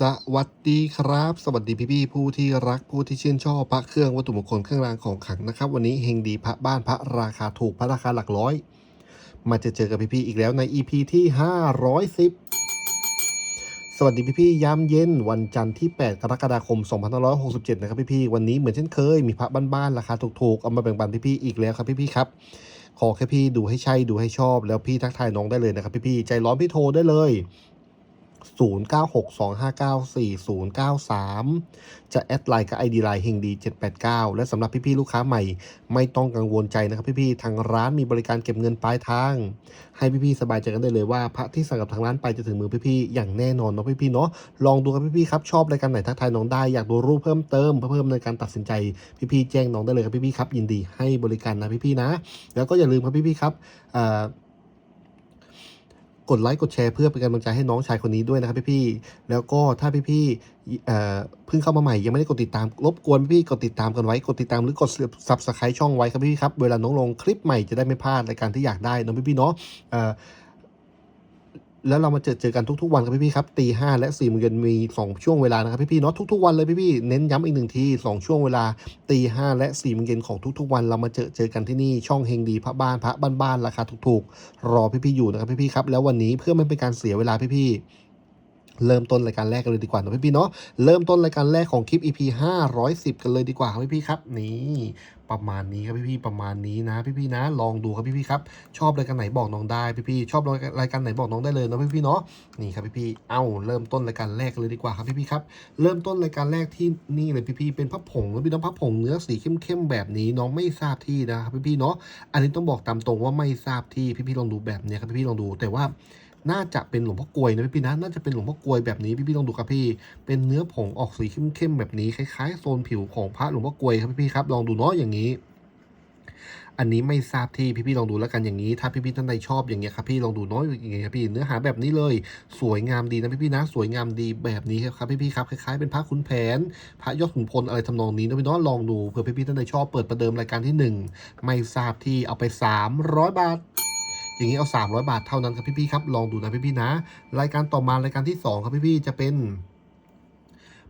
สวัสดีครับ สวัสดีพี่ๆผู้ที่รักผู้ที่ชื่นชอบพระเครื่องวัตถุมงคลเครื่องรางของขลังนะครับ วันนี้เฮงดีพระบ้านพระราคาถูกพระราคาหลักร้อย มาจะเจอกับพี่ๆอีกแล้วใน EP ที่ 510 สวัสดีพี่ๆยามเย็นวันจันทร์ที่ 8 กรกฎาคม 2567 นะครับพี่ๆวันนี้เหมือนเช่นเคยมีพระบ้านๆราคาถูกๆเอามาแบ่งปันพี่ๆอีกแล้วครับพี่ๆครับขอแค่พี่ดูให้ใช่ดูให้ชอบ แล้วพี่ทักทายน้องได้เลยนะครับพี่ๆใจร้อนพี่โทรได้เลย 0962594093 จะแอดไลน์กับ ID ไลน์เฮงดี 789 และสำหรับพี่ๆลูกค้าใหม่ ไม่ต้องกังวลใจนะครับพี่ๆทางร้านมีบริการเก็บเงินปลายทาง ให้พี่ๆสบายใจกันได้เลยว่าพระที่สั่งกับทางร้านไปจะถึงมือพี่ๆอย่างแน่นอนเนาะพี่ๆเนาะลองดูครับพี่ๆครับชอบรายการไหนทักทายน้องได้อยากดูรูปเพิ่มเติมเพื่อเพิ่มในการตัดสินใจพี่ๆแจ้งน้องได้เลยครับพี่ๆครับยินดีให้บริการนะพี่ๆนะ แล้วก็อย่าลืมครับพี่ๆครับอ่า กดไลค์กดแชร์เพื่อเป็นกำลังใจให้น้องชายคนนี้ด้วยนะครับพี่ๆแล้วก็ถ้าพี่ๆเอ่อเพิ่งเข้ามาใหม่ยังไม่ได้กดติดตามรบกวนพี่ๆกดติดตามกันไว้กดติดตามหรือกดซับสไครต์ช่องไว้ครับพี่ๆครับเวลาน้องลงคลิปใหม่จะได้ไม่พลาดรายการที่อยากได้น้องพี่ๆเนาะเอ่อ แล้วเรามาเจอเจอกันทุกๆวันครับพี่ๆครับตีห้าและสี่โมงเย็นมีสองช่วงเวลานะครับพี่ๆเนาะทุกๆวันเลยพี่ๆเน้นย้ำอีกหนึ่งทีสองช่วงเวลาตีห้าและสี่โมงเย็นของทุกๆวันเรามาเจอเจอกันที่นี่ช่องเฮงดีพระบ้านพระบ้านๆราคาถูกๆ รอพี่ๆอยู่นะครับพี่ๆครับแล้ววันนี้เพื่อไม่เป็นการเสียเวลาพี่ๆเริ่มต้นรายการแรกกันเลยดีกว่าเนะพี่ๆเนาะเริ่มต้นรายการแรกของคลิป EP 510 กันเลยดีกว่าครับพี่ๆครับ นี่ ประมาณนี้ครับพี่ๆประมาณนี้นะพี่ๆนะ ลองดูครับพี่ๆครับ ชอบรายการไหนบอกน้องได้พี่ๆชอบรายการไหนบอกน้องได้เลยนะพี่ๆเนาะนี่ครับพี่ๆเอ้าเริ่มต้นรายการแรกเลยดีกว่าครับพี่ๆครับเริ่มต้นรายการแรกที่นี่เลยพี่ๆเป็นพับผงแล้วพี่น้องพับผงเนื้อสีเข้มๆแบบนี้น้องไม่ทราบที่นะครับพี่ๆเนาะอันนี้ต้องบอกตามตรงว่าไม่ทราบที่พี่ๆลองดูแบบเนี้ยครับพี่ๆลองดูแต่ว่า น่าจะเป็นหลวงพ่อกลวยนะพี่ๆนะ น่าจะเป็นหลวงพ่อกลวยแบบนี้พี่ๆลองดูครับพี่ เป็นเนื้อผงออกสีเข้มๆแบบนี้คล้ายๆโซนผิวของพระหลวงพ่อกลวยครับพี่ๆครับ ลองดูเนาะอย่างนี้อันนี้ไม่ทราบที่พี่ๆลองดูแล้วกันอย่างนี้ ถ้าพี่ๆท่านใดชอบอย่างเงี้ยครับพี่ลองดูเน้อยอย่างเงี้ยครับพี่เนื้อหาแบบนี้เลย สวยงามดีนะพี่ๆนะ สวยงามดีแบบนี้ครับพี่ๆครับคล้ายๆเป็นพระขุนแผน พระยอดขุนพลอะไรทำนองนี้นะพี่เน้องลองดูเผื่อพี่ๆท่านใดชอบเปิดประเดิมรายการที่หนึ่งไม่ทราบที่เอาไป 300 บาท อย่างนี้เอา 300 บาทเท่านั้นครับพี่ๆครับลองดูนะพี่ๆนะ รายการต่อมารายการที่สองครับพี่ๆจะเป็น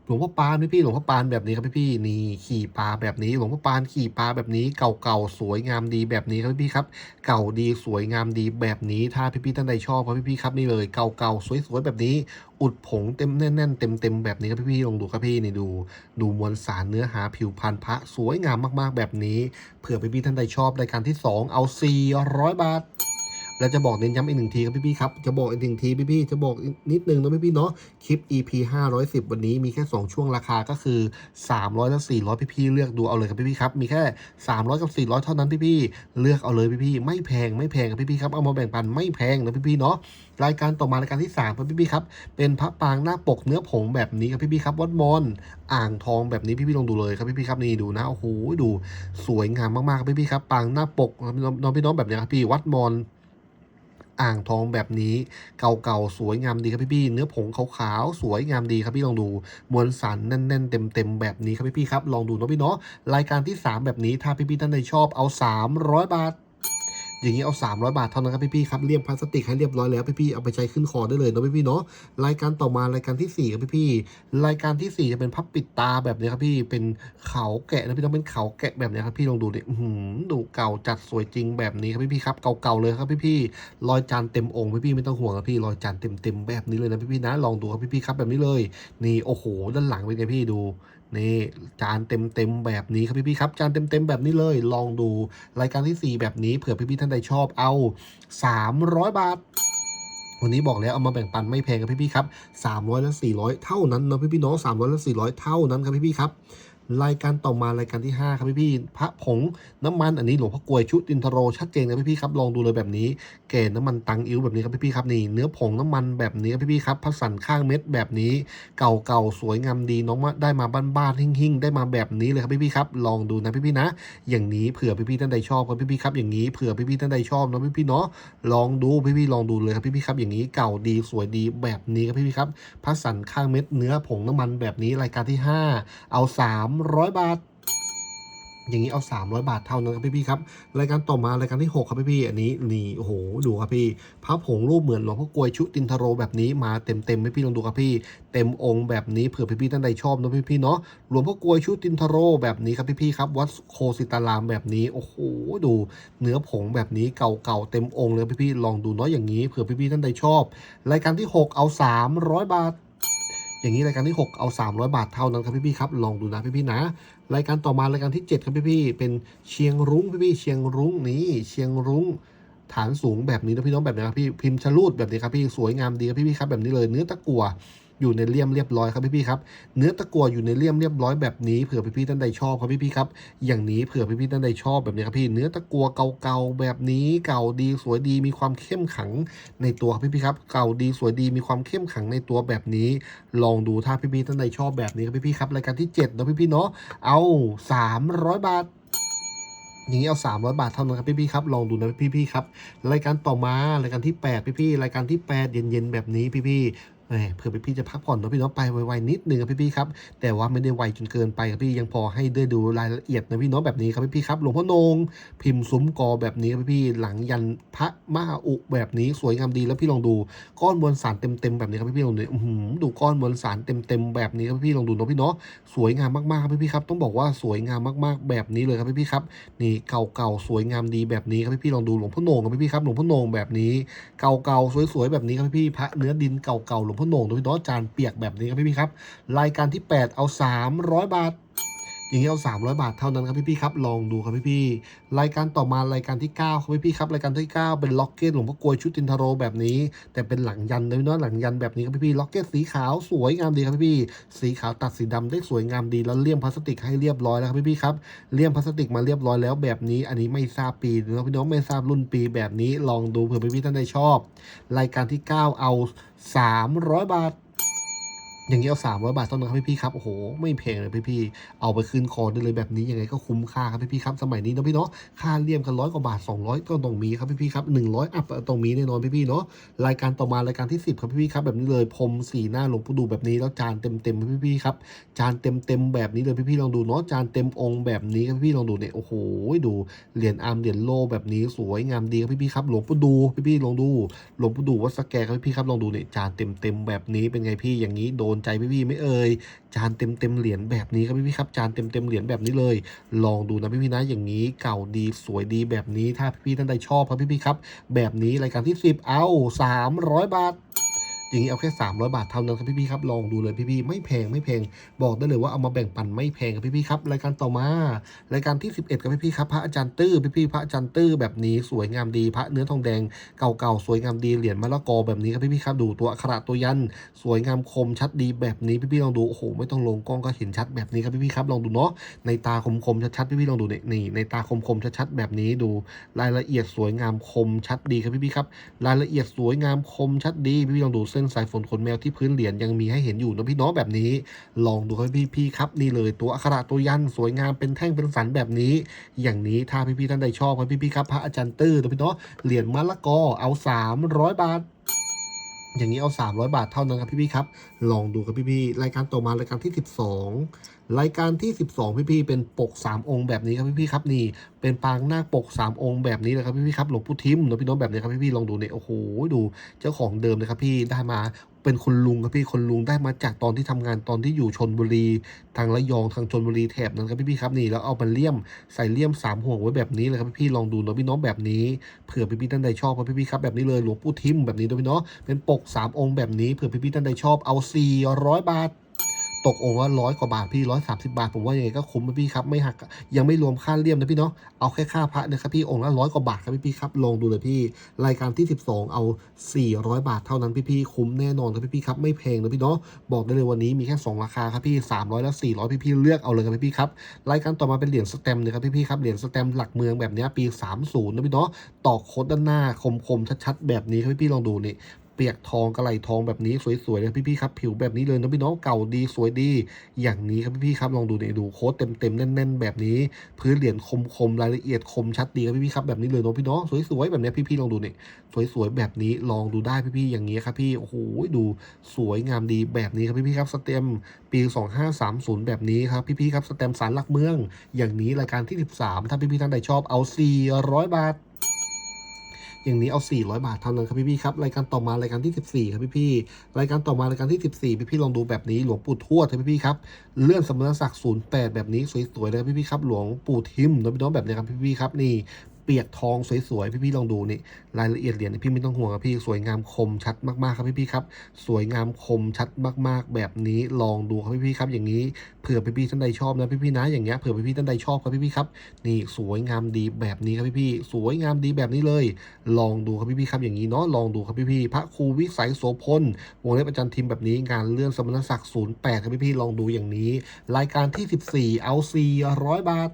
หลวงพ่อปานพี่ๆหลวงพ่อปานแบบนี้ครับพี่ๆนี่ขี่ปลาแบบนี้ หลวงพ่อปานขี่ปลาแบบนี้เก่าๆสวยงามดีแบบนี้ครับพี่ๆครับ เก่าดีสวยงามดีแบบนี้ ถ้าพี่ๆท่านใดชอบครับพี่ๆครับนี่เลยเก่าๆสวยๆแบบนี้ อุดผงเต็มแน่นๆเต็มๆแบบนี้ครับพี่ๆลองดูครับพี่นี่ดู ดูมวลสารเนื้อหาผิวพรรณพระสวยงามมากๆแบบนี้เผื่อพี่ๆท่านใดชอบรายการที่สองเอา 400 บาท แล้วจะบอกเน้นย้ำอีกหนึ่งทีครับพี่ๆครับ จะบอกอีกหนึ่งทีพี่ๆจะบอกอีกนิดนึงนะพี่ๆเนาะ คลิป EP 510 วันนี้มีแค่ 2 ช่วงราคาก็คือ 300และ400 พี่ๆเลือกดูเอาเลยครับพี่ๆครับ มีแค่ 300 กับ 400 เท่านั้นพี่ๆเลือกเอาเลยพี่ๆไม่แพงไม่แพงครับพี่ๆครับ เอามาแบ่งปันไม่แพงนะพี่ๆเนาะ รายการต่อมารายการที่3ครับพี่ๆครับ เป็นพระปางหน้าปกเนื้อผงแบบนี้ครับพี่ๆครับวัดมอนอ่างทองแบบนี้พี่ๆลองดูเลยครับพี่ๆครับนี่ดูนะโอ้โหดูสวยงามมากๆครับพี่ๆครับปางหน้าปกน้องพี่น้องแบบนี้ครับพี่วัดมอน อ่างทองแบบนี้เก่าๆสวยงามดีครับพี่พี่ๆเนื้อผงขาวๆสวยงามดีครับพี่ลองดูมวลสันแน่นๆเต็มๆแบบนี้ครับพี่พี่ๆครับลองดูเนาะพี่เนาะรายการที่ 3 แบบนี้ถ้าพี่พี่ๆท่านใดชอบเอา 300 บาท อย่างนี้เอา 300 บาทเท่านั้นครับพี่พี่ๆครับเลี่ยมพลาสติกให้เรียบร้อยแล้วพี่พี่ๆเอาไปใช้ขึ้นคอได้เลยเนาะพี่พี่ๆเนาะรายการต่อมารายการที่4ครับพี่พี่ๆรายการทีสี่ 4 จะเป็นพับปิดตาแบบนี้ครับพี่เป็นเขาแกะนะพี่ต้องเป็นเขาแกะแบบนี้ครับพี่ลองดูดิอื้อหือดูเก่าจัดสวยจริงแบบนี้ครับพี่พี่ๆครับเก่าๆเลยครับพี่พี่ๆรอยจานเต็มองค์พี่พี่ๆไม่ต้องห่วงครับพี่รอยจานเต็มๆแบบนี้เลยนะพี่พี่ๆนะลองดูครับพี่พี่ๆครับแบบนี้เลย นี่โอ้โหด้านหลังเป็นไงพี่ดู นี่จานเต็มเต็มๆแบบนี้ครับพี่ๆครับจานเต็มเต็มๆแบบนี้เลย ลองดูรายการที่ 4 แบบนี้เผื่อพี่ๆท่านใดชอบเอา 300 บาทวันนี้บอกแล้วเอามาแบ่งปันไม่แพงครับพี่ๆครับ300และ400 เท่านั้นนะพี่ๆเนาะ300และ400 เท่านั้นครับพี่ๆครับ รายการต่อมารายการที่ 5 ครับพี่ๆพระผงน้ำมันอันนี้หลวงพ่อกลวยชุดินทโรชัดเจนครับพี่ครับลองดูเลยแบบนี้เกณฑ์น้ำมันตังอิ้วแบบนี้ครับพี่ๆครับนี่เนื้อผงน้ำมันแบบนี้ครับพี่ครับพัสสันข้างเม็ดแบบนี้ เก่าๆสวยงามดีน้องมาได้มาบ้านๆหิ่งๆ ได้มาแบบนี้เลยครับพี่ๆครับลองดูนะพี่ๆนะ อย่างนี้เผื่อพี่ๆท่านใดชอบครับพี่ๆครับอย่างนี้เผื่อพี่ๆท่านใดชอบนะพี่ๆเนาะลองดูพี่ๆลองดูเลยครับพี่ๆครับอย่างนี้เก่าดีสวยดีแบบนี้ครับพี่ๆครับพัสสันข้างเม็ดเนื้อผงน้ำมันแบบนี้รายการที่ 5 เอา300 บาท อย่างนี้เอา 300 บาทเท่านั้นครับพี่ๆครับรายการต่อมารายการที่ 6 ครับพี่ๆอันนี้นี่โอ้โหดูครับพี่พระผงรูปเหมือนหลวงพ่อกลวยชุตินทโรแบบนี้มาเต็มเต็มๆให้พี่ลองดูครับพี่เต็มองค์แบบนี้เผื่อพี่ๆท่านใดชอบนะพี่ๆเนาะหลวงพ่อกลวยชุตินทโรแบบนี้ครับพี่ๆครับวัดโคสิตารามแบบนี้โอ้โหดู เนื้อผงแบบนี้เก่าๆเต็มองค์เลยพี่ๆลองดูเนาะอย่างนี้เผื่อพี่ๆท่านใดชอบ รายการที่ 6 เอา 300 บาท อย่างนี้รายการที่ 6 เอา 300 บาทเท่านั้นครับพี่ๆครับลองดูนะพี่ๆนะ รายการต่อมารายการที่ 7 ครับพี่ๆเป็นเชียงรุ้งพี่ๆเชียงรุ้งนี่เชียงรุ้งฐานสูงแบบนี้นะพี่น้องแบบนี้ครับพี่พิมพ์ชลูดแบบนี้ครับพี่สวยงามดีครับพี่ๆครับแบบนี้เลยเนื้อตะกั่ว อยู่ในเลี่ยมเรียบร้อยครับพี่ๆครับเนื้อตะกั่วอยู่ในเลี่ยมเรียบร้อยแบบนี้เผื่อพี่ๆท่านใดชอบครับพี่ๆครับอย่างนี้เผื่อพี่ๆท่านใดชอบแบบนี้ครับพี่เนื้อตะกั่วเก่าๆแบบนี้เก่าดีสวยดีมีความเข้มขังในตัวครับพี่ๆครับเก่าดีสวยดีมีความเข้มขังในตัวแบบนี้ ลองดูถ้าพี่ๆท่านใดชอบแบบนี้ครับพี่ๆครับรายการที่7นะพี่ๆเนาะเอา 300 บาทอย่างนี้เอา 300 บาทเท่านั้นครับพี่ๆครับลองดูนะพี่ๆครับรายการต่อมารายการที่ 8 พี่ๆรายการที่ 8 เย็นๆแบบนี้พี่ๆ เผื่อพี่ๆจะพักผ่อนเนาะพี่เนาะไปไวๆนิดนึงครับพี่ๆครับ แต่ว่าไม่ได้ไวจนเกินไปครับพี่ยังพอให้ได้ดูรายละเอียดนะพี่เนาะแบบนี้ครับพี่ๆครับหลวงพ่อโนงพิมพ์ซุ้มกอแบบนี้ครับพี่ๆหลังยันพระมหาอุแบบนี้สวยงามดีแล้วพี่ลองดูก้อนมวลสารเต็มๆแบบนี้ครับพี่ๆลองดูอื้อหือดูก้อนมวลสารเต็มๆแบบนี้ครับพี่ๆลองดูเนาะพี่เนาะสวยงามมากๆครับพี่ๆครับต้องบอกว่าสวยงามมากๆแบบนี้เลยครับพี่ๆครับนี่เก่าๆสวยงามดีแบบนี้ครับพี่ๆลองดูหลวงพ่อโหน่งครับพี่ๆครับหลวงพ่อโหน่งแบบนี้เก่าๆสวยๆแบบนี้ครับพี่ๆพระเนื้อดินเก่าๆหลวงพ่อโหน่งโดยเฉพาะจานเปียกแบบนี้ครับพี่พี่ครับ รายการที่ 8 เอา 300 บาท อย่างนี้ยเอา300บาทเท่านั้นครับพี่ๆครับลองดูครับพี่ๆรายการต่อมารายการที่9ครับพี่ๆครับรายการที่9เป็นล็อกเก็ตหลวงพ่อกลวยชุดตินทโรแบบนี้ แต่เป็นหลังยันเลยเนาะหลังยันแบบนี้ครับพี่ๆล็อกเก็ตสีขาวสวยงามดีครับพี่ๆสีขาวตัดสีดำได้สวยงามดีแล้วเลี่ยมพลาสติกให้เรียบร้อยแล้วครับพี่ๆครับเลี่ยมพลาสติกมาเรียบร้อยแล้วแบบนี้ อันนี้ไม่ทราบปีนะพี่น้องไม่ทราบรุ่นปีแบบนี้ลองดูเผื่อพี่ๆท่านใดชอบ รายการที่ 9 เอา 300 บาท อย่างนี้เอา300บาทเท่านั้นครับพี่ๆครับ โอ้โห ไม่แพงเลยพี่ๆเอาไปขึ้นคอได้เลยแบบนี้ยังไงก็คุ้มค่าครับพี่ๆครับสมัยนี้เนาะพี่เนาะค่าเลี่ยมกันร้อยกว่าบาท 200 ก็ต้องมีครับพี่ๆครับ100อัพต้องมีแน่นอนพี่ๆเนาะรายการต่อมารายการที่ 10 ครับพี่ๆครับแบบนี้เลยพรมสีหน้าหลวงปู่ดูแบบนี้แล้วจานเต็มๆพี่ๆครับจานเต็มเต็มๆแบบนี้เลยพี่ๆลองดูเนาะจานเต็มองค์แบบนี้ครับพี่ๆลองดูเนี่ยโอ้โหดูเหรียญอาร์มเหรียญโลแบบนี้สวยงามดีครับพี่ๆครับหลวงปู่ดูพี่ๆลองดูหลวงปู่ดูวัดสแกครับพี่ๆครับลองดูเนี่ยจานเต็มเต็มๆแบบนี้เป็นไงพี่อย่างนี้โดนใจพี่พี่ไม่เอ่ยจานเต็มเต็มเหรียญแบบนี้ครับพี่พี่ครับจานเต็มเต็มเหรียญแบบนี้เลย ลองดูนะพี่พี่นะอย่างนี้เก่าดีสวยดีแบบนี้ถ้าพี่ๆท่านใดชอบครับพี่พี่ครับ แบบนี้รายการที่ 10 เอา 300 บาท อย่างนี้เอาแค่ 300 บาทเท่านั้นครับพี่ๆครับลองดูเลยพี่ๆไม่แพงไม่แพงบอกได้เลยว่าเอามาแบ่งปันไม่แพงครับพี่ๆครับรายการต่อมารายการที่ 11ครับพี่ๆครับพระอาจารย์ตื้อพี่ๆพระอาจารย์ตื้อแบบนี้สวยงามดีพระเนื้อทองแดงเก่าๆสวยงามดีเหรียญมะละกอแบบนี้ครับพี่ๆครับดูตัวอักขระตัวยันสวยงามคมชัดดีแบบนี้พี่ๆลองดูโอ้โหไม่ต้องลงกล้องก็เห็นชัดแบบนี้ครับพี่ๆครับลองดูเนาะในตาคมๆชัดๆพี่ๆลองดูเนี่ยนี่ในตาคมๆชัดๆแบบนี้ดูรายละเอียดสวยงามคมชัดดีครับพี่ๆครับรายละเอียดสวยงามคมชัดดีพี่ๆลองดูเส้นสายฝนขนแมวที่พื้นเหรียญยังมีให้เห็นอยู่นะพี่น้องแบบนี้ ลองดูครับพี่พี่ครับนี่เลยตัวอักขระตัวยันสวยงามเป็นแท่งเป็นสันแบบนี้ อย่างนี้ถ้าพี่พี่ท่านใดชอบครับพี่พี่ครับพระอาจารย์ตื้อนะพี่น้องเหรียญมะละกอเอา 300 บาทอย่างนี้เอา 300 บาทเท่านั้นครับพี่พี่ครับ ลองดูครับพี่พี่รายการต่อมารายการที่ 12 รายการที่ 12 พี่พี่เป็นปก 3 องค์แบบนี้ครับพี่พี่ครับนี่เป็นปางหน้าปก 3 องค์แบบนี้เลยครับพี่พี่ครับหลวงปู่ทิมนะพี่น้องแบบนี้ครับพี่พี่ลองดูเนี่ยโอ้โหดูเจ้าของเดิมเลยครับพี่ได้มาเป็นคุณลุงครับพี่คนลุงได้มาจากตอนที่ทำงานตอนที่อยู่ชนบุรี ทางระยองทางชนบุรีแถบนั้นครับพี่พี่ครับนี่แล้วเอามาเลี่ยมใส่เลี่ยมสามห่วงไว้แบบนี้เลยครับพี่พี่ลองดูนะพี่น้องแบบนี้เผื่อพี่พี่ท่านใดชอบครับพี่พี่ครับแบบนี้เลยหลวงปู่ทิมแบบนี้นะพี่เนาะเป็นปก 3 องค์แบบนี้เผื่อพี่พี่ท่านใดชอบเอา 400 บาท ตกองค์ละร้อยกว่าบาทพี่ร้อยสามสิบาท ผมว่ายังไงก็คุ้มนะพี่ครับไม่หักยังไม่รวมค่าเลี่ยมนะพี่เนาะเอาแค่ค่าพระนะครับพี่องค์ละร้อยกว่าบาทครับพี่พี่ครับลองดูเลยพี่รายการที่ 12 เอา 400 บาทเท่านั้นพี่พี่คุ้มแน่นอนครับพี่พี่ครับไม่แพงนะพี่เนาะบอกได้เลยวันนี้มีแค่ 2 ราคาครับพี่300และ400 พี่พี่เลือกเอาเลยครับพี่พี่ครับรายการต่อมาเป็นเหรียญสแตมป์นะครับพี่พี่ครับเหรียญสแตมหลักเมืองแบบนี้ปี 30นะพี่เนาะต่อโคดด้านหน้าคมๆชัดๆแบบนี้ครับพี่พี่ลองดูนี่ เปียกทองกระไหลทองแบบนี้สวยๆเลยพี่ๆครับ ผิวแบบนี้เลยนะพี่น้องเก่าดีสวยดี อย่างนี้ครับพี่ๆครับลองดูเนี่ยดูโค้ดเต็มๆแน่น ๆ แบบนี้ พื้นเหรียญคมๆรายละเอียดคมชัดดีครับพี่ๆครับแบบนี้เลยเนาะพี่น้องสวยๆแบบนี้พี่ๆลองดูเนี่ยสวยๆแบบนี้ลองดูได้พี่ๆอย่างนี้ครับพี่โอ้โหดูสวยงามดีแบบนี้ครับพี่ๆครับสเต็มปี 2530 แบบนี้ครับพี่ๆครับสเต็มสารหลักเมือง อย่างนี้รายการที่ 13 ถ้าพี่ๆท่านใดชอบเอา400บาท อย่างนี้เอา 400 บาทเท่านั้นครับพี่ๆครับรายการต่อมารายการที่ 14 ครับพี่ๆรายการต่อมารายการที่ 14 พี่ๆลองดูแบบนี้หลวงปู่ทวดครับพี่ๆครับเลื่อนสมณศักดิ์08 แบบนี้สวยๆเลยครับพี่ๆครับหลวงปู่ทิมนะพี่น้องแบบนี้ครับพี่ๆครับนี่ เปียกทองสวยๆ พี่ๆลองดูนี่รายละเอียดเหรียญนี่พี่ไม่ต้องห่วงครับพี่สวยงามคมชัดมากๆครับพี่ๆครับ สวยงามคมชัดมากๆ แบบนี้ลองดูครับพี่ๆครับ อย่างนี้เผื่อพี่ๆท่านใดชอบนะพี่ๆนะอย่างเงี้ยเผื่อพี่ๆท่านใดชอบครับพี่ๆครับ นี่สวยงามดีแบบนี้ครับพี่ๆสวยงามดีแบบนี้เลย ลองดูครับพี่ๆครับอย่างนี้เนาะลองดูครับพี่ๆพระครูวิสัยโสพลวงเล็บอาจารย์ทิมแบบนี้งานเลื่อนสมณศักดิ์08ครับพี่ๆลองดูอย่างนี้ รายการที่ 14 เอา400 บาท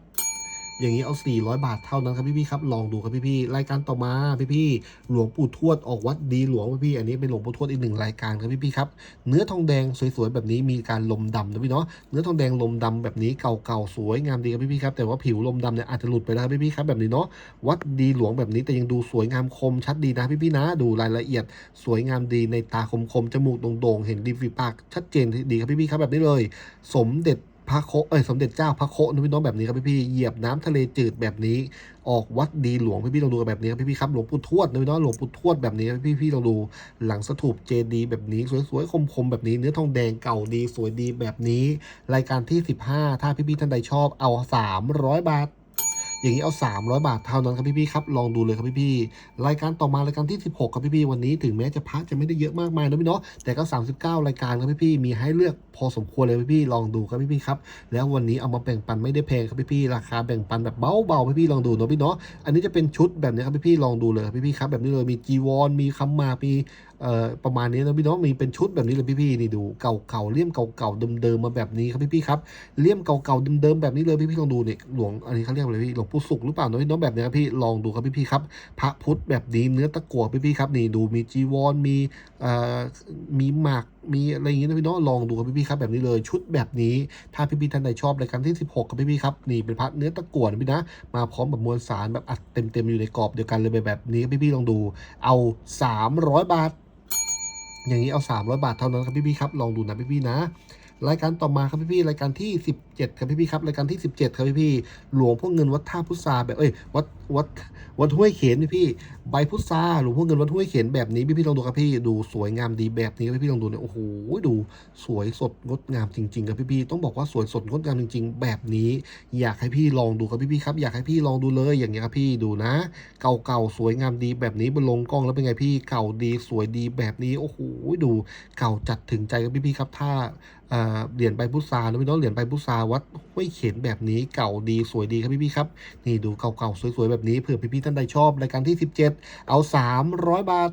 อย่างนี้เอา 400 บาทเท่านั้นครับพี่ๆครับ ลองดูครับพี่ๆรายการต่อมาพี่ๆหลวงปู่ทวดออกวัดดีหลวงพี่ๆอันนี้เป็นหลวงปู่ทวดอีกหนึ่งรายการครับพี่ๆครับ เนื้อทองแดงสวยๆแบบนี้มีการลมดำนะพี่เนาะ เนื้อทองแดงลมดำแบบนี้เก่าๆสวยงามดีครับพี่ๆครับ แต่ว่าผิวลมดำเนี่ยอาจจะหลุดไปแล้วพี่ๆครับแบบนี้เนาะ วัดดีหลวงแบบนี้แต่ยังดูสวยงามคมชัดดีนะพี่ๆนะ ดูรายละเอียดสวยงามดีในตาคมๆจมูกโด่งๆเห็นริมฝีปากชัดเจนดีครับพี่ๆครับแบบนี้เลย สมเด็จ พระโคเอ้ยสมเด็จเจ้าพระโคนะพี่น้องแบบนี้ครับพี่ๆเหยียบน้ำทะเลจืดแบบนี้ ออกวัดดีหลวงพี่ๆลองดูแบบนี้ครับพี่ๆครับหลวงปู่ทวดนะพี่น้องหลวงปู่ทวดแบบนี้ครับพี่ๆลองดูหลังสถูปเจดีแบบนี้สวยๆคมๆแบบนี้เนื้อทองแดงเก่าดีสวยดีแบบนี้ รายการที่ 15 ถ้าพี่ๆท่านใดชอบเอา 300 บาท อย่างนี้เอา 300 บาทเท่านั้นครับพี่ๆครับลองดูเลยครับพี่ๆรายการต่อมารายการที่ 16ครับพี่ๆวันนี้ถึงแม้จะพักจะไม่ได้เยอะมากมายนะพี่เนาะแต่ก็ 39 รายการครับพี่ๆมีให้เลือกพอสมควรเลยพี่ๆลองดูครับพี่ๆครับแล้ววันนี้เอามาแบ่งปันไม่ได้แพงครับพี่ๆราคาแบ่งปันแบบเบาๆพี่ๆลองดูเนาะพี่เนาะอันนี้จะเป็นชุดแบบนี้ครับพี่ๆลองดูเลยครับพี่ๆครับแบบนี้เลยมีจีวรมีคำมามีเอ่อประมาณนี้นะพี่เนาะมีเป็นชุดแบบนี้เลยพี่ๆนี่ดูเก่าๆเลี่ยมเก่าๆเดิมๆมาแบบนี้ครับพี่ๆครับเลี่ยมเก่าๆเดิมๆแบบนี้เลยพี่ๆลองดูเนี่ยหลวงอันนี้เขาเรียกอะไรพี่หลวงปูสุขหรือเปล่าเนาะพี่น้องแบบนี้ครับพี่ลองดูครับพี่ๆครับ พระพุทธแบบนี้เนื้อตะกั่วพี่ๆครับนี่ดูมีจีวรมีเอ่อมีหมากมีอะไรอย่างงี้นะพี่น้องลองดูครับพี่ๆครับแบบนี้เลยชุดแบบนี้ ถ้าพี่ๆท่านใดชอบรายการที่ 16ครับพี่ๆครับนี่เป็นพระเนื้อตะกั่วนะพี่นะ มาพร้อมแบบมวลสารแบบอัดเต็มๆอยู่ในกรอบเดียวกันเลยแบบนี้พี่ๆลองดู เอา 300 บาท อย่างนี้เอา 300 บาทเท่านั้นครับพี่ๆครับลองดูนะพี่ๆนะ รายการต่อมาครับพี่ๆรายการที่ 17ครับพี่ๆครับรายการที่ 17ครับพี่ๆหลวงพ่อเงินวัดท่าพุทราแบบเอ้ยวัดวัดวัดห้วยเขนพี่ๆใบพุทราหลวงพ่อเงินวัดห้วยเขนแบบนี้พี่ๆลองดูครับพี่ดูสวยงามดีแบบนี้ครับพี่ลองดูเนี่ยโอ้โหดูสวยสดงดงามจริงๆครับพี่ๆต้องบอกว่าสวยสดงดงามจริง ๆ แบบนี้ อยากให้พี่ลองดูครับพี่ๆครับอยากให้พี่ลองดูเลยอย่างเงี้ยครับพี่ดูนะ เก่าๆสวยงามดีแบบนี้บนลงกล้องแล้วเป็นไงพี่เก่าดีสวยดีแบบนี้โอ้โหดูเก่าจัดถึงใจครับพี่ๆครับถ้า เหรียญใบพุทรานะพี่น้องเหรียญใบพุทราวัดห้วยเข็นแบบนี้เก่าดีสวยดีครับพี่ๆครับ นี่ดูเก่าๆสวยๆแบบนี้เผื่อพี่ๆท่านใดชอบรายการที่ 17 เอา 300 บาท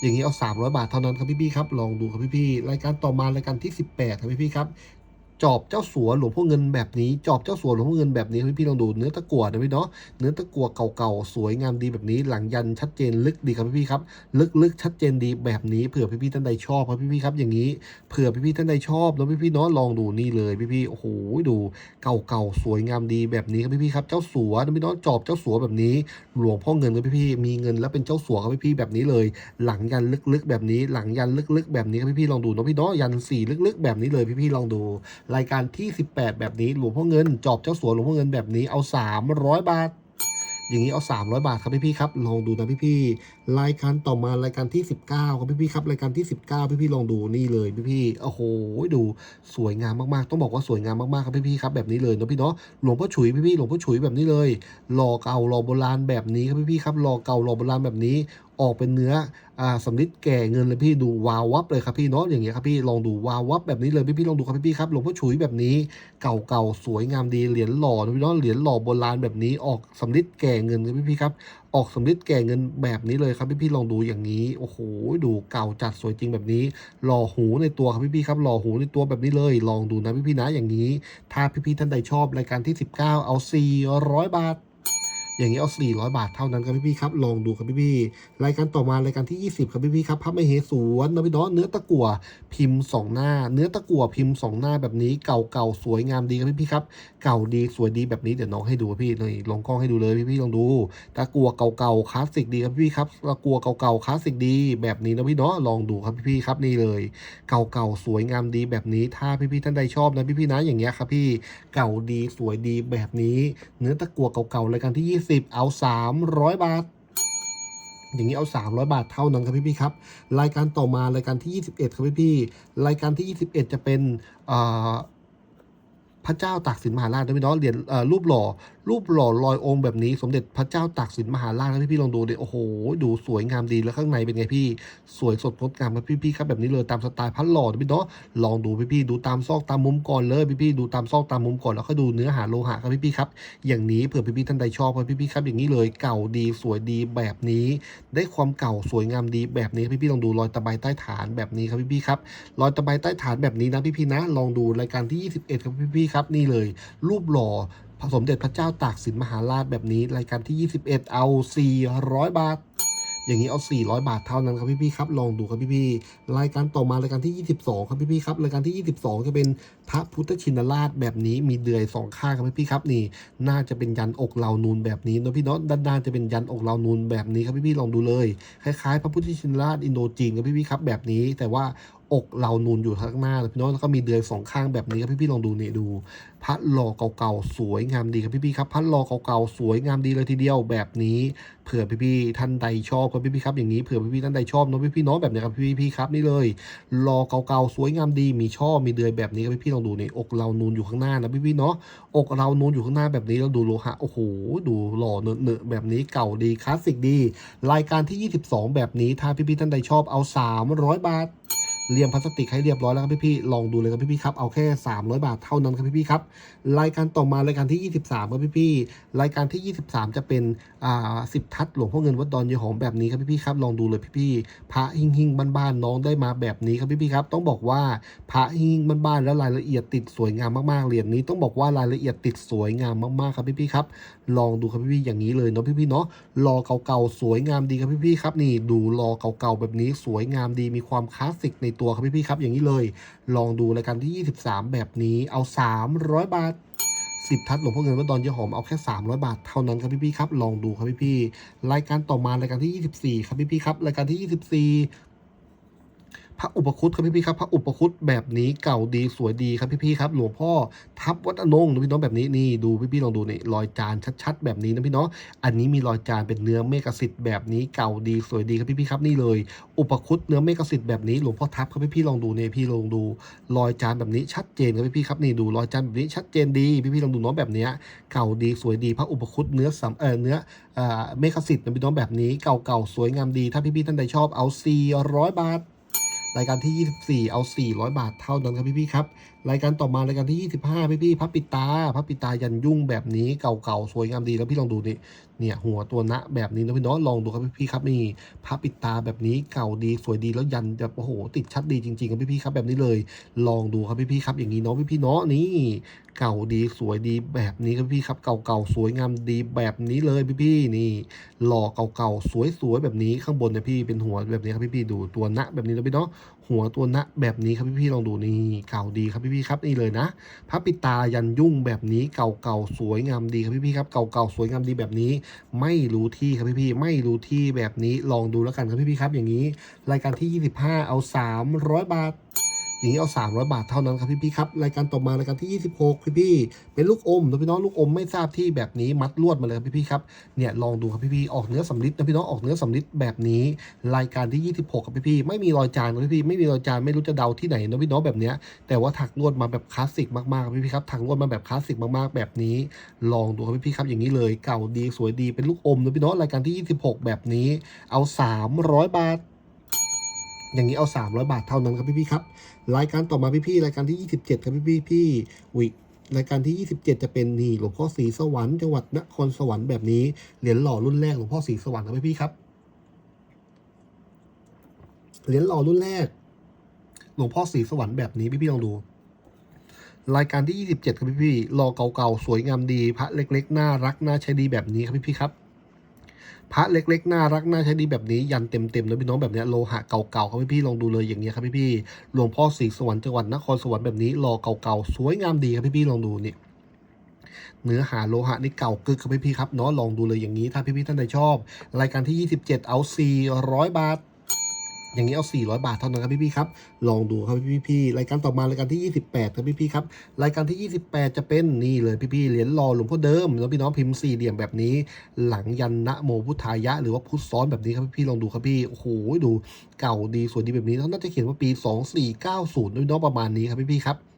อย่างนี้เอา 300 บาทเท่านั้นครับพี่ๆครับ ลองดูครับพี่ๆรายการต่อมารายการที่ 18 ครับพี่ๆครับ จอบเจ้าสัวหลวงพ่อเงินแบบนี้ จอบเจ้าสัวหลวงพ่อเงินแบบนี้พี่ๆลองดูเนื้อตะกั่วนะพี่เนาะเนื้อตะกั่วเก่าๆสวยงามดีแบบนี้ หลังยันชัดเจนลึกดีครับพี่ๆครับ ลึกๆชัดเจนดีแบบนี้เผื่อพี่ๆท่านใดชอบครับพี่ๆครับอย่างนี้เผื่อพี่ๆท่านใดชอบแล้วพี่ๆเนาะลองดูนี่เลยพี่ๆโอ้โหดูเก่าๆสวยงามดีแบบนี้ครับพี่ๆครับเจ้าสัวนะพี่เนาะจอบเจ้าสัวแบบนี้ หลวงพ่อเงินครับพี่ๆมีเงินแล้วเป็นเจ้าสัวครับพี่ๆแบบนี้เลย หลังยันลึกๆแบบนี้ หลังยันลึกๆแบบนี้ครับพี่ๆลองดูเนาะพี่เนาะยันสีลึกๆ แบบนี้เลยพี่ๆลองดูรายการที่ 18 แบบนี้หลวงพ่อเงิน จอบเจ้าสัวหลวงพ่อเงินแบบนี้เอา 300 บาท อย่างนี้เอา 300 บาทครับพี่ๆครับลองดูนะพี่ๆรายการต่อมารายการที่ 19ครับพี่ๆครับรายการที่ 19 พี่ๆลองดูนี่เลยพี่ๆโอ้โหดูสวยงามมากๆ ต้องบอกว่าสวยงามมากๆครับพี่ๆครับแบบนี้เลยเนาะพี่เนาะหลวงพ่อฉุยพี่ๆหลวงพ่อฉุยแบบนี้เลยหล่อเก่าหล่อโบราณแบบนี้ครับพี่ๆครับหล่อเก่าหล่อโบราณแบบนี้ ออกเป็นเนื้ออ่าสำลิดแก่เงินเลยพี่ดูวาววับเลยครับพี่เนาะอย่างเงี้ยครับพี่ลองดูวาววับแบบนี้เลยพี่ๆลองดูครับพี่ๆครับหลวงพ่อฉุยแบบนี้เก่าๆสวยงามดีเหรียญหล่อนะพี่เน้องเหรียญหล่อโบราณแบบนี้ออกสำลิดแก่เงินครับพี่ครับออกสำลิดแก่เงินแบบนี้เลยครับพี่ๆลองดูอย่างนี้โอ้โหดูเก่าจัดสวยจริงแบบนี้ หล่อหูในตัวครับพี่ๆครับหล่อหูในตัวแบบนี้เลย ลองดูนะพี่ๆนะอย่างนี้ ถ้าพี่ๆท่านใดชอบรายการที่ 19 เอา 400 บาท อย่างนี้เอา 400 บาทเท่านั้นครับพี่ๆครับ ลองดูครับพี่ๆรายการต่อมารายการที่ 20 ครับพี่ๆครับพระมเหสวนนะพี่น้องเนื้อตะกั่วพิมพ์ 2 หน้า เนื้อตะกั่วพิมพ์ 2 หน้าแบบนี้เก่าๆสวยงามดีครับพี่ๆครับ เก่าดีสวยดีแบบนี้เดี๋ยวน้องให้ดูพี่เลยลองกล้องให้ดูเลยพี่ๆลองดูตะกั่วเก่าๆคลาสสิกดีครับพี่ๆครับตะกั่วเก่าๆคลาสสิกดีแบบนี้นะพี่เนาะลองดูครับพี่ๆครับนี่เลย เก่าๆสวยงามดีแบบนี้ถ้าพี่ๆท่านใดชอบนะพี่ๆนะอย่างเงี้ยครับพี่เก่าดีสวยดีแบบนี้ เนื้อตะกั่วเก่าๆรายการที่20 เอา 300 บาท อย่างนี้เอา 300 บาทเท่านั้นครับพี่ๆครับ รายการต่อมารายการที่ 21 ครับพี่ๆรายการที่ 21 จะเป็นเอ่อพระเจ้าตากสินมหาราชนะพี่น้องเหรียญรูปหล่อ รูปหล่อลอยองค์แบบนี้สมเด็จพระเจ้าตากสินมหาราชนะพี่ๆลองดูดิโอ้โห ดูสวยงามดีแล้วข้างในเป็นไงพี่ สวยสดงดงามครับพี่ๆครับแบบนี้เลยตามสไตล์พัดหล่อนะพี่เนาะลองดูพี่ๆดูตามซอกตามมุมก่อนเลยพี่ๆดูตามซอกตามมุมก่อนแล้วก็ดูเนื้อหาโลหะครับพี่ๆครับอย่างนี้เผื่อพี่ๆท่านใดชอบครับพี่ๆครับอย่างนี้เลยเก่าดีสวยดีแบบนี้ ได้ความเก่าสวยงามดีแบบนี้พี่ๆลองดูรอยตะไบใต้ฐานแบบนี้ครับพี่ๆครับรอยตะไบใต้ฐานแบบนี้นะพี่ๆนะ ลองดูรายการที่ 21 ครับพี่ๆครับนี่เลย รูปหล่อ สมเด็จพระเจ้าตากสินมหาราชแบบนี้ รายการที่ 21 เอา 400 บาท อย่างนี้เอา 400 บาทเท่านั้นครับพี่ๆครับ ลองดูครับพี่ๆรายการต่อมารายการที่ 22 ครับพี่ๆครับรายการที่ 22 จะเป็นพระพุทธชินราชแบบนี้มีเดือยสองข้างครับพี่ๆครับนี่ น่าจะเป็นยันอกเหลานูนแบบนี้นอะพี่เนาะด้านหน้าจะเป็นยันอกเหลานูนแบบนี้ครับพี่ๆลองดูเลย คล้ายๆ พระพุทธชินราชอินโดจีนครับพี่ๆครับแบบนี้แต่ว่า อกเหลานูนอยู่ข้างหน้าเลยพี่น้องแล้วก็มีเดือยสองข้างแบบนี้ครับพี่ๆลองดูนี่ดูพระหล่อเก่าๆสวยงามดีครับพี่ๆครับพระหล่อเก่าๆสวยงามดีเลยทีเดียวแบบนี้เผื่อพี่ๆท่านใดชอบครับพี่ๆครับอย่างนี้เผื่อพี่ๆท่านใดชอบเนาะพี่ๆเนาะแบบนี้ครับพี่ๆครับนี่เลยหล่อเก่าๆสวยงามดีมีช่อมีเดือยแบบนี้ครับพี่ๆลองดูนี่อกเรานูนอยู่ข้างหน้านะพี่ๆเนาะอกเรานูนอยู่ข้างหน้าแบบนี้แล้วดูโลหะโอ้โหดูหล่อเนอะๆแบบนี้เก่าดีคลาสสิกดี รายการที่ 22 แบบนี้ถ้าพี่ๆท่านใดชอบเอา 300 บาท เรียมพลาสติกให้เรียบร้อยแล้วครับพี่ๆลองดูเลยครับพี่ๆครับเอาแค่300 บาทเท่านั้นครับพี่ๆครับรายการต่อมารายการที่ 23ครับพี่ๆรายการที่ 23 จะเป็นอ่าสิบทัศน์หลวงพ่อเงินวัดดอนยายหอมแบบนี้ครับพี่ๆครับลองดูเลยพี่ๆพระหิ่งหิ่งบ้านๆน้องได้มาแบบนี้ครับพี่ๆครับต้องบอกว่าพระหิ่งหิ่งบ้านๆแล้วรายละเอียดติดสวยงามมากๆเหรียญนี้ต้องบอกว่ารายละเอียดติดสวยงามมากๆครับพี่ๆครับ ลองดูครับพี่ๆอย่างนี้เลยเนาะพี่ๆเนาะรอเก่าๆสวยงามดีครับพี่ๆครับนี่ดูรอเก่าๆแบบนี้สวยงามดีมีความคลาสสิกในตัวครับพี่ๆครับอย่างนี้เลย ลองดูรายการที่ 23 แบบนี้เอา 300 บาทสิบทัศน์หลวงพ่อเงินวัดดอนยายหอมเอาแค่ 300 บาทเท่านั้นครับพี่ๆครับ ลองดูครับพี่ๆรายการต่อมารายการที่ 24 ครับพี่ๆครับ รายการที่ 24 พระอุปคุตครับพี่ๆครับพระอุปคุตแบบนี้เก่าดีสวยดีครับพี่ๆครับ หลวงพ่อทับวัดอนงนะพี่น้องแบบนี้นี่ดูพี่ๆลองดูนี่รอยจานชัดๆ แบบนี้นะพี่เนาะอันนี้มีรอยจานเป็นเนื้อเมฆสิทธิ์แบบนี้เก่าดีสวยดีครับพี่ๆครับนี่เลย อุปคุตเนื้อเมฆสิทธิ์แบบนี้หลวงพ่อทับครับพี่ๆลองดูเนี่ยพี่ลองดู รอยจานแบบนี้ชัดเจนครับพี่ๆครับนี่ดูรอยจานแบบนี้ชัดเจนดีพี่ๆลองดูเนาะแบบเนี้ยเก่าดีสวยดีพระอุปคุตเนื้อสำเออเนื้อเมฆสิทธิ์นะพี่น้องแบบนี้เก่าๆสวยงามดี ถ้าพี่ๆท่านใดชอบเอา400บาท รายการที่ 24 เอา 400 บาทเท่านั้นครับพี่ๆครับ รายการต่อมารายการที่ 25 พี่ๆพับปิตาพับปิตายันยุ่งแบบนี้เก่าๆสวยงามดีแล้วพี่ลองดูนี่เนี่ยหัวตัวณแบบนี้นะพี่เน้องลองดูครับพี่ๆครับนี่พับปิตาแบบนี้เก่าดีสวยดีแล้วยันแบบโอ้โหติดชัดดีจริงๆครับพี่ๆครับแบบนี้เลย ลองดูครับพี่ๆครับอย่างนี้เนาะพี่ๆเนาะนี่เก่าดีสวยดีแบบนี้ครับพี่ครับเก่าๆสวยงามดีแบบนี้เลยพี่ๆนี่หล่อเก่าๆสวยๆแบบนี้ข้างบนเนี่ยพี่เป็นหัวแบบนี้ครับพี่ๆดูตัวณแบบนี้แล้วพี่เนาะหัวตัวนะแบบนี้ครับพี่ๆลองดูนี่เก่าดีครับพี่ๆครับนี่เลยนะพระปิตายันยุ่งแบบนี้เก่าๆสวยงามดีครับพี่ๆครับเก่าๆสวยงามดีแบบนี้ ไม่รู้ที่ครับพี่ๆไม่รู้ที่แบบนี้ลองดูแล้วกันครับพี่ๆครับ อย่างนี้ รายการที่ 25 เอา 300 บาท อย่างนี้เอา300บาทเท่านั้นครับพี่ๆครับรายการต่อมารายการที่26พี่พี่เป็นลูกอมนะพี่น้องลูกอมไม่ทราบที่แบบนี้มัดลวดมาเลยครับพี่ครับเนี่ยลองดูครับพี่ๆออกเนื้อสำลิดนะพี่น้องออกเนื้อสำลิดแบบนี้ รายการที่26ครับพี่ๆไม่มีรอยจานครับพี่ไม่มีรอยจานไม่รู้จะเดาที่ไหนนะพี่น้องแบบเนี้ยแต่ว่าถักลวดมาแบบคลาสสิกมากๆครับพี่ๆครับถักลวดมาแบบคลาสสิกมากๆแบบนี้ ลองดูครับพี่ๆครับอย่างนี้เลยเก่าดีสวยดีเป็นลูกอมนะพี่น้องรายการที่ 26 แบบนี้เอา 300 บาท อย่างนี้เอา 300 บาทเท่านั้นครับพี่ๆครับรายการต่อมาพี่ๆรายการที่ 27 ครับพี่ๆพี่วิรายการที่ 27 จะเป็นนี่หลวงพ่อศรีสวรรค์จังหวัดนครสวรรค์แบบนี้เหรียญหล่อรุ่นแรกหลวงพ่อศรีสวรรค์ครับพี่ๆครับเหรียญหล่อรุ่นแรก หลวงพ่อศรีสวรรค์แบบนี้พี่ๆลองดูรายการที่ 27 ครับพี่พี่ๆรอเก่าๆ สวยงามดี พระเล็กๆ น่ารัก น่าใช้ดีแบบนี้ครับพี่พี่ๆครับ พระเล็กๆน่ารักน่าใช้ดีแบบนี้ยันเต็มๆนะพี่น้องแบบเนี้ยโลหะเก่าๆครับพี่พี่ๆลองดูเลยอย่างเงี้ยครับพี่พี่ๆหลวงพ่อศรีสวรรค์จังหวัดนครสวรรค์แบบนี้รอเก่าๆสวยงามดีครับพี่พี่ๆลองดูนี่เนื้อหาโลหะนี่เก่ากึกครับพี่พี่ๆครับเนาะลองดูเลยอย่างนี้ถ้าพี่พี่ๆท่านใดชอบ รายการที่ 27 เอา 400 บาท อย่างนี้เอา 400 บาทเท่านั้นครับพี่พี่ๆครับ ลองดูครับพี่พี่ๆรายการต่อมารายการที่ 28ครับพี่พี่ๆครับรายการที่ 28 จะเป็นนี่เลยพี่พี่ๆเหรียญรอหลวงพ่อเดิมแล้วพี่น้องพิมพ์สี่เหลี่ยมแบบนี้ หลังยันนะโมพุทธายะ หรือว่าพุทธซ้อนแบบนี้ครับพี่พี่ๆลองดูครับพี่โอ้โหดูเก่าดีสวยดีแบบนี้แล้วน่าจะเขียนว่าปี 2490ด้วยน้องประมาณนี้ครับพี่พี่ๆครับ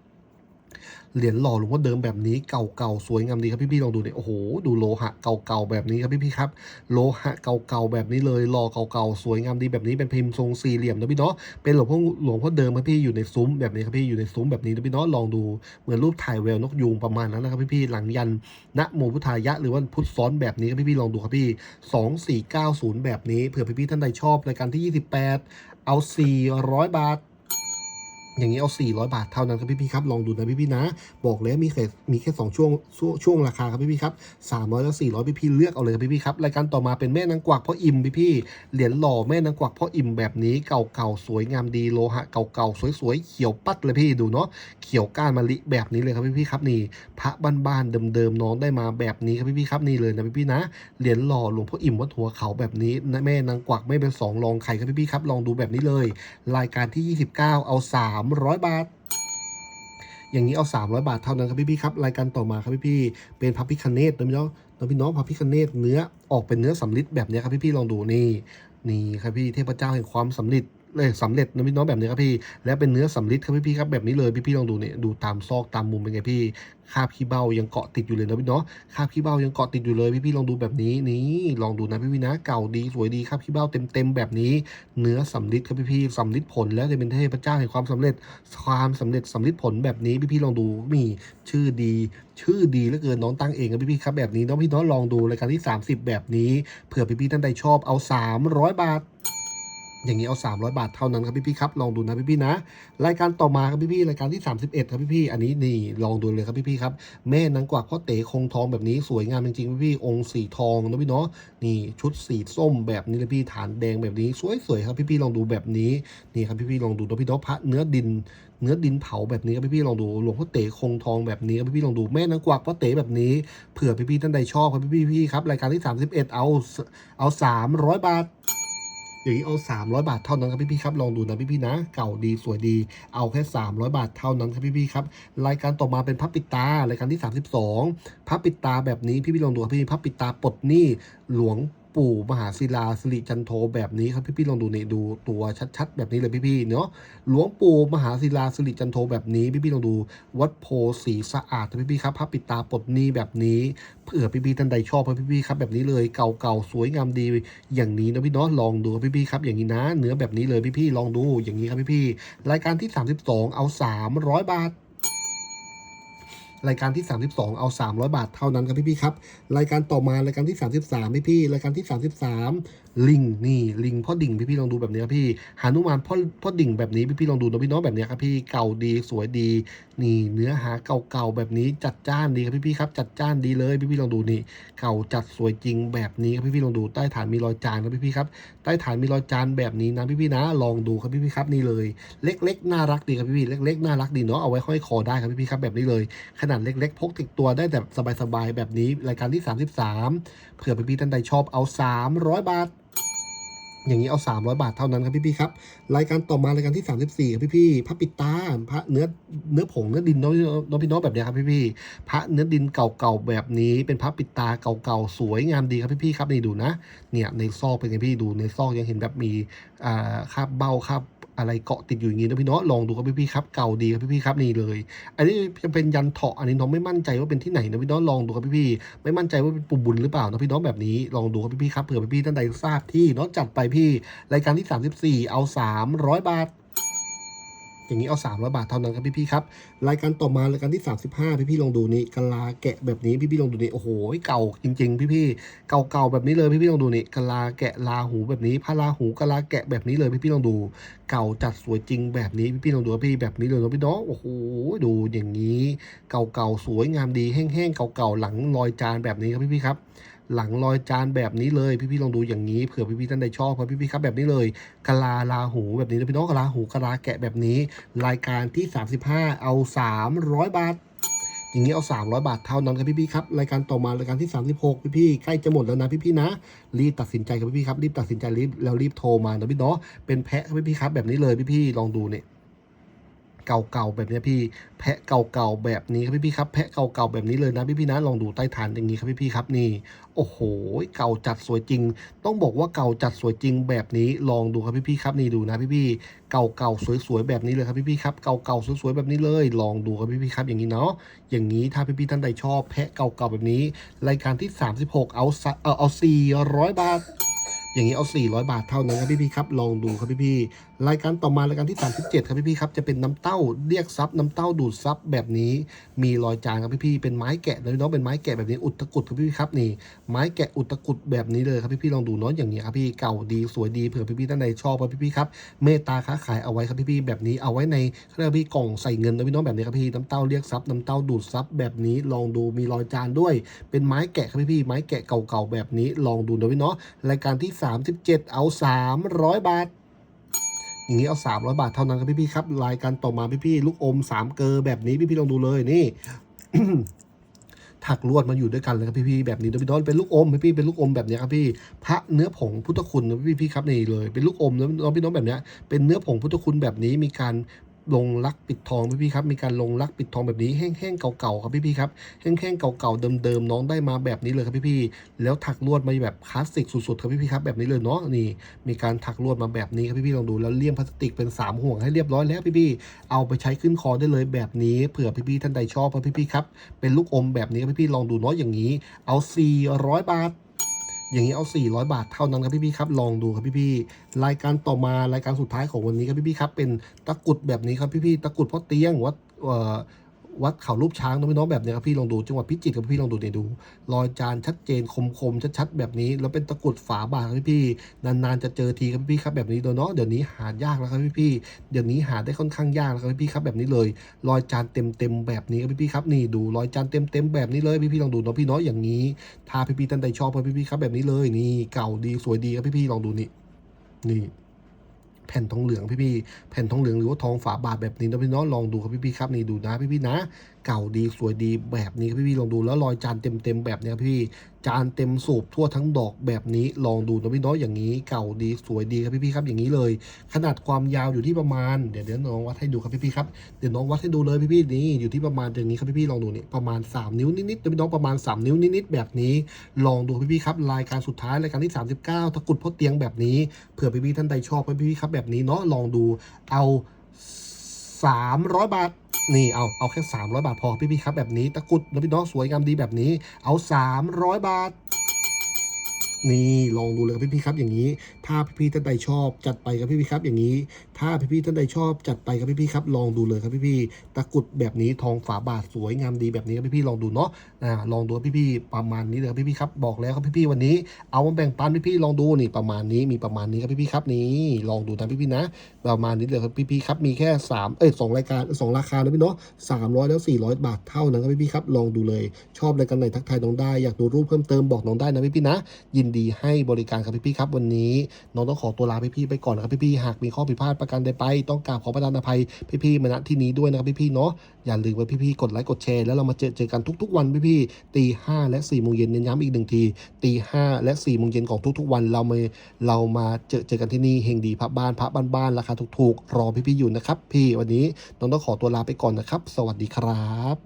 เหรียญหล่อหลวงพ่อเดิมแบบนี้เก่าๆสวยงามดีครับพี่ๆลองดูเนี่ยโอ้โหดูโลหะเก่าๆแบบนี้ครับพี่ๆครับ โลหะเก่าๆแบบนี้เลยหล่อเก่าๆสวยงามดีแบบนี้เป็นพิมพ์ทรงสี่เหลี่ยมนะพี่เนาะเป็นหลวงพ่อหลวงพ่อเดิมครับพี่อยู่ในซุ้มแบบนี้ครับพี่อยู่ในซุ้มแบบนี้นะพี่เนาะลองดูเหมือนรูปถ่ายแววนกยูงประมาณนั้นนะครับพี่ๆหลังยันนะโมพุทธายะหรือว่าพุทธซ้อนแบบนี้ครับพี่ๆลองดูครับพี่สองสี่เก้าศูนย์แบบนี้เผื่อพี่ๆท่านใดชอบรายการที่ยี่สิบแปดเอาสี่ร้อยบาท อย่างนี้เอา 400 บาทเท่านั้นครับพี่ๆครับ ลองดูนะพี่ๆนะ บอกแล้วมีแค่มีแค่2ช่วงช่วงช่วงราคาครับพี่ๆครับ300และ400พี่ๆเลือกเอาเลยครับพี่ๆครับ รายการต่อมาเป็นแม่นางกวักพ่ออิ่มพี่ๆเหรียญหล่อแม่นางกวักพ่ออิ่มแบบนี้เก่าๆสวยงามดีโลหะเก่าๆสวยๆเขียวปัดเลยพี่ดูเนาะ เขียวก้านมะลิแบบนี้เลยครับพี่ๆครับนี่ พระบ้านๆเดิมๆน้องได้มาแบบนี้ครับพี่ๆครับนี่เลยนะพี่ๆนะ เหรียญหล่อหลวงพ่ออิ่มวัดหัวเขาแบบนี้แม่นางกวักไม่เป็นสองรองใครครับพี่ๆครับลองดูแบบนี้เลย รายการที่ 29 เอา300 บาท อย่างนี้เอา 300 บาทเท่านั้นครับพี่ๆครับ รายการต่อมาครับพี่ๆเป็นพับพิคเนตนะพี่น้องนะพี่น้องพับพิคเนตเนื้อออกเป็นเนื้อสำลิดแบบนี้ครับพี่ๆลองดูนี่นี่ครับพี่เทพเจ้าแห่งความสำลิด เลยสำเร็จนะพี่น้องแบบนี้ครับพี่ และเป็นเนื้อสำลิดครับพี่ๆครับแบบนี้เลยพี่ๆลองดูเนี่ยดูตามซอกตามมุมเป็นไงพี่คาบขี้เบ้ายังเกาะติดอยู่เลยนะพี่เนาะคาบขี้เบ้ายังเกาะติดอยู่เลยพี่ๆลองดูแบบนี้นี่ลองดูนะพี่ๆนะเก่าดีสวยดีคาบขี้เบ้าเต็มๆแบบนี้ เนื้อสำลิดครับพี่ๆสำลิดผลแล้วจะเป็นเทพเจ้าแห่งความสำเร็จความสำเร็จสำลิดผลแบบนี้พี่ๆลองดูมีชื่อดี ชื่อดีเหลือเกินน้องตั้งเองครับพี่ๆครับแบบนี้น้องพี่น้องลองดูรายการที่ 30 แบบนี้เผื่อพี่ๆท่านใดชอบเอา 300 บาท อย่างนี้เอา 300 บาทเท่านั้นครับพี่ๆครับ ลองดูนะพี่ๆนะ รายการต่อมาครับพี่ๆรายการที่ 31 ครับพี่ๆอันนี้นี่ลองดูเลยครับพี่ๆครับ แม่นางกวักพ่อเต๋คงทองแบบนี้สวยงามจริงๆพี่ๆองค์สีทองนะพี่เนาะนี่ชุดสีส้มแบบนี้เลยพี่ฐานแดงแบบนี้สวยๆครับพี่ๆลองดูแบบนี้นี่ครับพี่ๆลองดูนะพี่เนาะพระเนื้อดินเนื้อดินเผาแบบนี้ครับพี่ๆลองดูหลวงพ่อเต๋คงทองแบบนี้ครับพี่ๆลองดูแม่นางกวักพ่อเต๋แบบนี้เผื่อพี่ๆท่านใดชอบครับพี่ๆครับรายการที่ 31 เอาเอา 300 บาท อย่างนี้เอา 300 บาทเท่านั้นครับพี่ๆครับลองดูนะพี่ๆนะ เก่าดีสวยดีเอาแค่ 300 บาทเท่านั้นครับพี่ๆครับรายการต่อมาเป็นพับปิดตารายการที่ 32พับปิดตาแบบนี้พี่ๆลองดูครับพี่พับปิดตาปลดหนี้หลวง ปู่มหาศิลาสิริจันโทแบบนี้ครับพี่ๆลองดูนี่ดูตัวชัดๆ แบบนี้เลยพี่ๆเนาะหลวงปู่มหาศิลาสิริจันโทแบบนี้พี่ๆลองดูวัดโพสีสะอาดนะพี่ๆครับพับปิดตาปลดหนี้แบบนี้เผื่อพี่ๆท่านใดชอบครับพี่ๆครับแบบนี้เลยเก่าๆสวยงามดีอย่างนี้นะพี่เนาะลองดูพี่ๆครับอย่างนี้นะ เนื้อแบบนี้เลยพี่ๆลองดูอย่างนี้ครับพี่ๆรายการที่ 32 เอา 300 บาท รายการที่ 32 เอา 300 บาทเท่านั้นครับพี่ๆครับ รายการต่อมารายการที่ 33พี่พี่ๆรายการที่ 33 ลิงนี่ลิงพ่อดิ่งพี่พี่ลองดูแบบนี้ครับพี่หานุมานพ่อพ่อดิ่งแบบนี้พี่พี่ลองดูนะพี่น้องแบบนี้ครับพี่เก่าดีสวยดี นี่เนื้อหาเก่าๆแบบนี้จัดจ้านดีครับพี่ๆครับจัดจ้านดีเลยพี่พี่ลองดูนี่ เก่าจัดสวยจริงแบบนี้ครับพี่ๆลองดูใต้ฐานมีรอยจานครับพี่ครับใต้ฐานมีรอยจานแบบนี้นะพี่ๆนะ ลองดูครับพี่ๆครับนี่เลย เล็ก ๆ น่ารักดีครับพี่ๆเล็ก ๆ น่ารักดีเนาะเอาไว้ห้อยคอได้ครับพี่ๆครับแบบนี้เลย ขนาดเล็ก ๆ พกติดตัวได้แบบสบายๆแบบนี้รายการที่ 33 เผื่อพี่ๆท่านใดชอบเอา 300 บาท อย่างนี้เอา 300 บาทเท่านั้นครับพี่ๆครับรายการต่อมารายการที่ 34ครับพี่ๆพระปิตาพระเนื้อเนื้อผงเนื้อดินน้องน้องพี่น้องแบบนี้ครับพี่ๆพระเนื้อดินเก่าๆแบบนี้ เป็นพระปิตาเก่าๆสวยงามดีครับพี่ๆครับนี่ดูนะเนี่ยในซอกเป็นไงพี่ดูในซอกยังเห็นแบบมีอ่าคราบเบ้าคราบ อะไรเกาะติดอยู่อย่างนี้นะพี่เนาะลองดูครับพี่ๆครับเก่าดีครับพี่ๆครับนี่เลย อันนี้จะเป็นยันเถาะอันนี้น้องไม่มั่นใจว่าเป็นที่ไหนนะพี่เนาะลองดูครับพี่ๆไม่มั่นใจว่าเป็นปุ่มบุญหรือเปล่านะพี่เนาะแบบนี้ลองดูครับพี่ๆครับเผื่อพี่ๆท่านใดทราบที่เนาะจัดไปพี่รายการที่ 34 เอา 300 บาท อย่างนี้เอา 300 บาทเท่านั้นครับพี่ๆครับ รายการต่อมารายการที่ 35 พี่ๆลองดูนี่กะลาแกะแบบนี้พี่ๆลองดูนี่โอ้โหเก่าจริง ๆ พี่ๆเก่าๆแบบนี้เลยพี่ๆลองดูนี่กะลาแกะลาหูแบบนี้พระลาหูกะลาแกะแบบนี้เลยพี่ๆลองดู เก่าจัดสวยจริงแบบนี้พี่ๆลองดูพี่แบบนี้เลยนะพี่เนาะโอ้โหดูอย่างนี้ เก่าๆสวยงามดีแห้งๆเก่าๆหลังลอยจานแบบนี้ครับพี่ๆครับ หลังลอยจานแบบนี้เลยพี่ๆลองดูอย่างนี้เผื่อพี่ๆท่านใดชอบครับพี่ๆครับแบบนี้เลยกะลาลาหูแบบนี้นะพี่น้องกะลาหูกะลาแกะแบบนี้ รายการที่ 35 เอา 300 บาทอย่างนี้เอา 300 บาทเท่านั้นครับพี่ๆครับรายการต่อมารายการที่ 36 พี่ๆใกล้จะหมดแล้วนะพี่ๆนะรีบตัดสินใจครับพี่ๆครับรีบตัดสินใจรีบแล้วรีบโทรมานะพี่เนาะเป็นแพะครับพี่ๆครับแบบนี้เลยพี่ๆลองดูเนี่ย เก่าๆแบบนี้พี่แพะเก่าๆแบบนี้ครับพี่ๆครับแพะเก่าๆแบบนี้เลยนะพี่ๆนะลองดูใต้ฐานอย่างนี้ครับพี่ๆครับนี่โอ้โหเก่าจัดสวยจริง ต้องบอกว่าเก่าจัดสวยจริงแบบนี้ลองดูครับพี่ๆครับนี่ดูนะพี่ๆเก่าๆสวยๆแบบนี้เลยครับพี่ๆครับเก่าๆสวยๆแบบนี้เลย ลองดูครับพี่ๆครับอย่างนี้เนาะอย่างนี้ถ้าพี่ๆท่านใดชอบแพะเก่าๆแบบนี้ รายการที่ 36 เอาสะเออเอา400บาทอย่างนี้เอา 400 บาทเท่านั้นครับพี่ๆครับ ลองดูครับพี่ๆ รายการต่อมารายการที่ 37 ครับพี่ๆครับจะเป็นน้ำเต้าเรียกซับน้ำเต้าดูดซับแบบนี้ มีรอยจานครับพี่ๆเป็นไม้แกะนะน้องเป็นไม้แกะแบบนี้อุดตะกุดครับพี่ๆครับนี่ไม้แกะอุดตะกุดแบบนี้เลยครับพี่ๆลองดูเนาะอย่างนี้ครับพี่เก่าดีสวยดีเผื่อพี่ๆท่านใดชอบครับพี่ๆครับเมตตาค้าขายเอาไว้ครับพี่ๆแบบนี้เอาไว้ในเขาเรียกว่าพี่กล่องใส่เงินนะพี่น้องแบบนี้ครับพี่น้ำเต้าเรียกซับน้ำเต้าดูดซับแบบนี้ลองดูมีรอยจานด้วย เป็นไม้แกะครับพี่ๆไม้แกะเก่าๆแบบนี้ลองดูนะพี่เนาะรายการที่ 37 เอา 300 บาท อย่างนี้เอา 300 บาทเท่านั้นครับพี่ๆครับรายการต่อมาพี่ๆลูกอมสามเกลอแบบนี้พี่ๆลองดูเลยนี่ ถักลวดมาอยู่ด้วยกันเลยครับพี่ๆแบบนี้นะพี่น้องเป็นลูกอมพี่ๆเป็นลูกอมแบบนี้ครับพี่พระเนื้อผงพุทธคุณนะพี่ๆครับนี่เลยเป็นลูกอมนะน้องพี่น้องแบบนี้เป็นเนื้อผงพุทธคุณแบบนี้มีการ ลงลักปิดทองพี่ๆครับมีการลงลักปิดทองแบบนี้แห้งๆเก่าๆครับพี่ๆครับแห้งๆเก่าๆเดิมๆน้องได้มาแบบนี้เลยครับพี่ๆแล้วถักลวดมาแบบคลาสสิกสุดๆครับพี่ๆครับแบบนี้เลยเนาะนี่มีการถักลวดมาแบบนี้ครับพี่ๆลองดูแล้วเลี่ยมพลาสติกเป็นสามห่วงให้เรียบร้อยแล้วพี่ๆเอาไปใช้ขึ้นคอได้เลยแบบนี้เผื่อพี่ๆท่านใดชอบครับพี่ๆครับเป็นลูกอมแบบนี้ครับพี่ๆลองดูเนาะอย่างนี้ เอา 400 บาท อย่างนี้เอา 400 บาทเท่านั้นครับพี่ๆครับ ลองดูครับพี่ๆรายการต่อมารายการสุดท้ายของวันนี้ครับพี่ๆครับ เป็นตะกุดแบบนี้ครับพี่ๆตะกุดพ่อเตียงวัดเอ่อ วัดเขารูปช้างนะพี่น้องแบบนี้ครับพี่ลองดูจังหวัดพิจิตรครับพี่ลองดูเนี่ยดู รอยจานชัดเจนคมๆชัดๆแบบนี้ แล้วเป็นตะกุดฝาบาทครับพี่ๆนานๆจะเจอทีครับพี่ครับแบบนี้โดยเนาะเดี๋ยวนี้หายากแล้วครับพี่ๆเดี๋ยวนี้หาได้ค่อนข้างยากแล้วครับพี่ครับแบบนี้เลย รอยจานเต็มๆแบบนี้ครับพี่ครับนี่ดูรอยจานเต็มๆแบบนี้เลยพี่ๆลองดูเนาะพี่เนาะอย่างนี้ถ้าพี่ๆท่านใดชอบครับพี่ๆครับแบบนี้เลยนี่เก่าดีสวยดีครับพี่ๆลองดูนี่นี่ แผ่นทองเหลืองพี่ๆแผ่นทองเหลืองหรือว่าทองฝาบาทแบบนี้นะพี่น้องลองดูครับพี่ๆครับนี่ดูนะพี่ๆนะ เก่าดีสวยดีแบบนี้ครับพี่ๆลองดูแล้วรอยจานเต็มๆแบบนี้ยพี่จานเต็มสูบทั่วทั้งดอกแบบนี้ลองดูนะพี่น้องอย่างนี้เก่าดีสวยดีครับพี่ๆครับอย่างนี้เลย ขนาดความยาวอยู่ที่ประมาณเดี๋ยวเดี๋ยวน้องวัดให้ดูครับพี่ๆครับเดี๋ยวน้องวัดให้ดูเลยพี่ๆนี่อยู่ที่ประมาณอย่างนี้ครับพี่ๆลองดูนี่ประมาณ 3 นิ้วนิดๆนะพี่น้องประมาณ 3 นิ้วนิดๆแบบนี้ ลองดูพี่ๆครับรายการสุดท้ายรายการที่ 39ตะกุดพ่อเตียงแบบนี้เผื่อพี่ๆท่านใดชอบครับพี่ๆครับแบบนี้เนาะลองดูเอา 300 บาท นี่เอาเอาแค่ 300 บาทพอพี่พี่ครับแบบนี้ตะกรุดนะพี่น้องสวยงามดีแบบนี้ เอา 300 บาท นี่ลองดูเลยครับพี่ๆครับอย่างนี้ ถ้าพี่ๆท่านใดชอบจัดไปครับพี่ๆครับอย่างนี้ ถ้าพี่ๆท่านใดชอบจัดไปครับพี่ๆครับลองดูเลยครับพี่ๆตะกุดแบบนี้ทองฝาบาทสวยงามดีแบบนี้ครับพี่ๆลองดูเนาะอ่าลองดูครับพี่ๆประมาณนี้เลยครับพี่ๆครับบอกแล้วครับพี่ๆวันนี้ เอามาแบ่งปันพี่ๆลองดูนี่ประมาณนี้มีประมาณนี้ครับพี่ๆครับนี่ลองดูนะพี่ๆนะ ประมาณนี้เลยครับพี่ๆครับมีแค่3เอ้ยสองรายการสองราคานะพี่เนาะ300แล้ว400บาทเท่านั้นครับพี่ๆครับลองดูเลย ชอบรายการไหนทักทายน้องได้อยากดูรูปเพิ่มเติมบอกน้องได้นะพี่ๆนะยินดีให้บริการครับพี่ๆครับวันนี้น้องต้องขอตัวลาพี่ๆไปก่อนนะครับพี่ๆหากมีข้อผิดพลาดประการใดไป ต้องกราบขอประทานอภัยพี่ๆมาณที่นี้ด้วยนะครับพี่ๆเนาะอย่าลืมว่าพี่ๆกดไลค์กดแชร์แล้วเรามาเจอเจอกันทุกๆวันพี่ๆตีห้าและ4ี่โมงเย็นเน้นย้ำอีกหนึ่งทีตีห้าและ4ี่โมงเย็นของทุกๆวันเรามาเรามาเจอเจอกันที่นี่เฮงดีพระบ้านพระบ้านๆราคาถูกๆรอพี่ๆอยู่นะครับ พี่วันนี้น้องต้องขอตัวลาไปก่อนนะครับ สวัสดีครับ